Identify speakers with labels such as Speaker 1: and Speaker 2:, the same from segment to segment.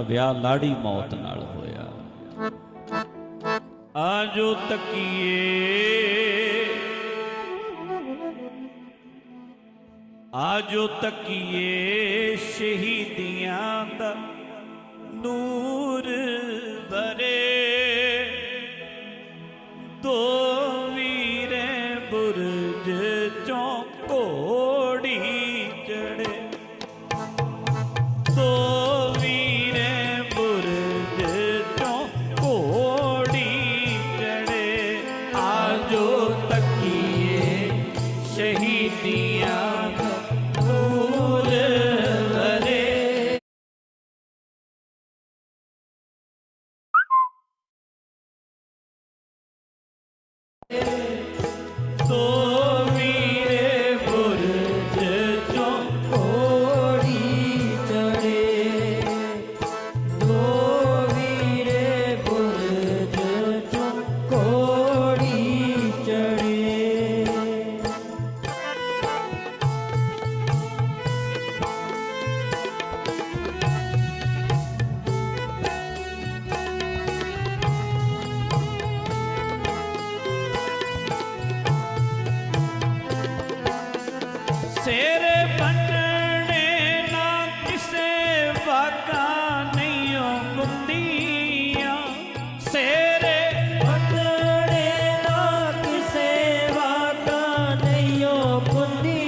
Speaker 1: ਵਿਆਹ ਲਾੜੀ ਮੌਤ ਨਾਲ ਹੋਇਆ। ਆਜੋ ਤਕੀਏ। ਆਜੋ ਤਕੀਏ ਸ਼ਹੀਦੀਆਂ ਦਾ ਨੂਰ ਦੋ ਸਿਰ ਬੰਨਣੇ ਨਾ ਕਿਸੇ ਵਾਕਾ ਨਹੀਂ ਗੁੰਦੀਆਂ ਸਿਰੇ
Speaker 2: ਬੰਨਣੇ ਨਾ ਕਿਸੇ ਵਾਕਾ ਨਹੀਂਓ ਪੁੰਨੀਆਂ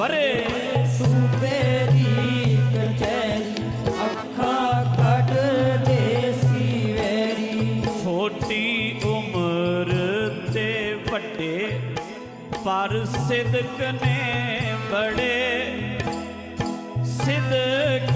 Speaker 1: ਵੈਰੀ। ਸੂਬੇ ਦੀ ਕਚਹਿਰੀ ਅੱਖਾਂ ਕੱਢਦੇ ਸੀ ਵੈਰੀ ਛੋਟੀ ਉਮਰ ਤੇ ਵੱਡੇ ਪਰ ਸਿਦਕ ਨੇ ਬੜੇ। ਸਿਦਕ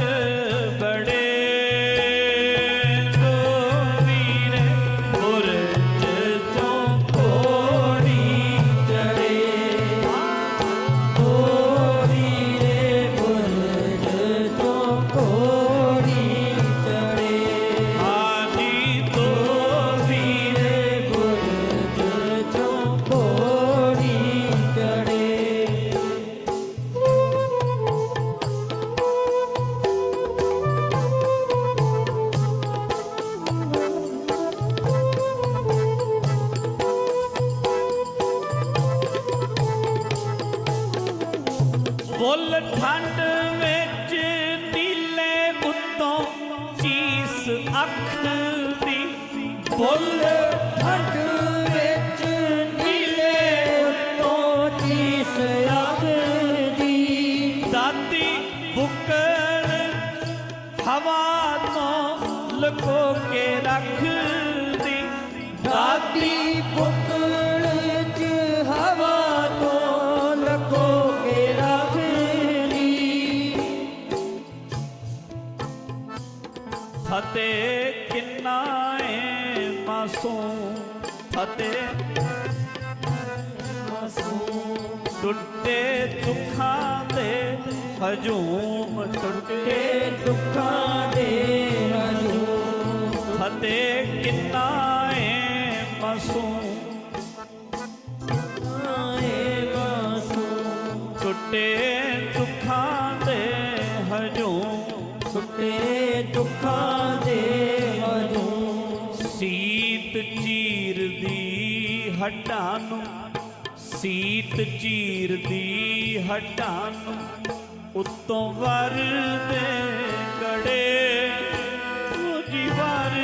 Speaker 1: ਅੱਖ ਦੀ ਬੁੱਲ
Speaker 2: ਠੰਡ ਵਿੱਚ ਨੀਲੇ ਉੱਤੋਂ ਚੀਸ ਦੀ
Speaker 1: ਦਾਦੀ ਬੁੱਕਲ ਹਵਾ ਤੋਂ ਲੁਕੋ ਕੇ ਰੱਖਦੀ।
Speaker 2: ਦਾਦੀ ਪੁੱਤਲ
Speaker 1: ਏ ਮਾਸੂਮ ਫਤਿਹ ਟੁੱਟੇ ਦੁੱਖਾਂ ਦੇ ਹਜੂਮ ਟੁੱਟੇ
Speaker 2: ਤੇ ਦੁੱਖਾਂ ਦੇ ਹਜੂਮ
Speaker 1: ਫਤਿਹ ਕਿੰਨਾ ਏ ਮਾਸੂਮ ਹੱਡਾਂ ਨੂੰ ਸੀਤ ਚੀਰਦੀ ਹੱਡਾਂ ਨੂੰ ਉੱਤੋਂ ਵਰਦੇ ਗੜੇ ਉਹ ਜੀ ਵਰਦੇ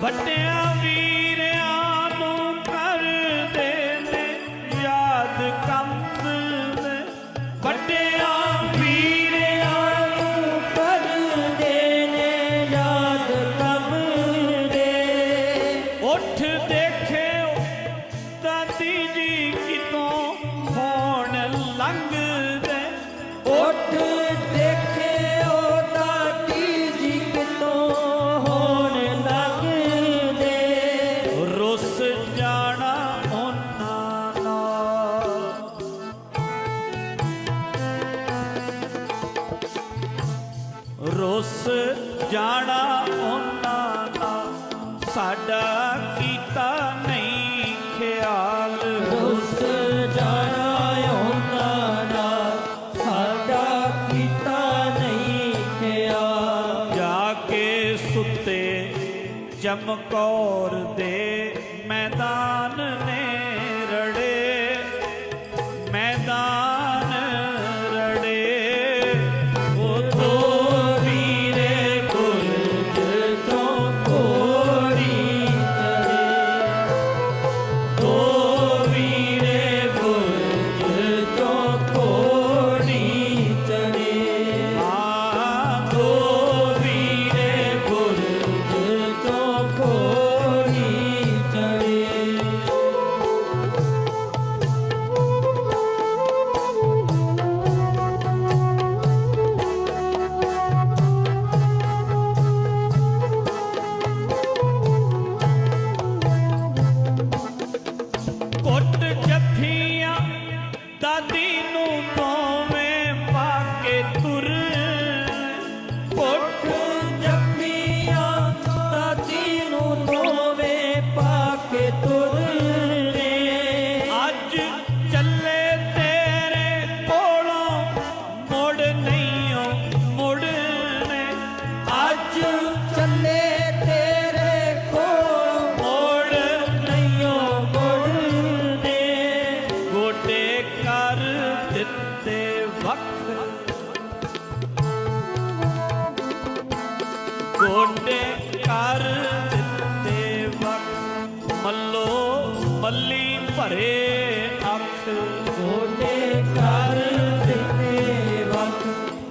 Speaker 1: but now ਸਾਡਾ ਕੀਤਾ ਨਹੀਂ ਖਿਆਲ।
Speaker 2: ਰੁੱਸ ਜਾਣਾ ਉਹਨਾਂ ਸਾਡਾ ਕੀਤਾ ਨਹੀਂ ਖਿਆਲ।
Speaker 1: ਜਾ ਕੇ ਸੁੱਤੇ ਚਮਕੌਰ ਦੇ ਮੈਦਾਨ ਨੇ। দাদি ਵਖ ਗੋਡੇ ਕਰ ਦਿੱਤੇ ਵਖ ਮੱਲੋ ਮੱਲੀ ਭਰੇ ਅੱਖ।
Speaker 2: ਗੋਡੇ ਕਰ ਦਿੱਤੇ ਵਕ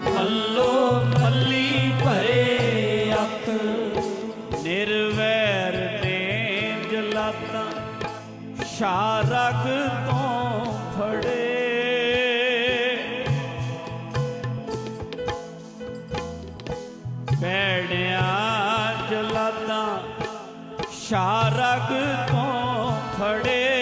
Speaker 1: ਮੱਲੋ ਮੱਲੀ
Speaker 2: ਭਰੇ ਅੱਖ।
Speaker 1: ਨਿਰਵੈਰ ਨੇ ਜਲਾਤਾ ਸ਼ਾਰਗ ਬੈੜਿਆ ਜਲਾਤਾ ਸ਼ਾਰਗ ਤੋਂ ਫੜੇ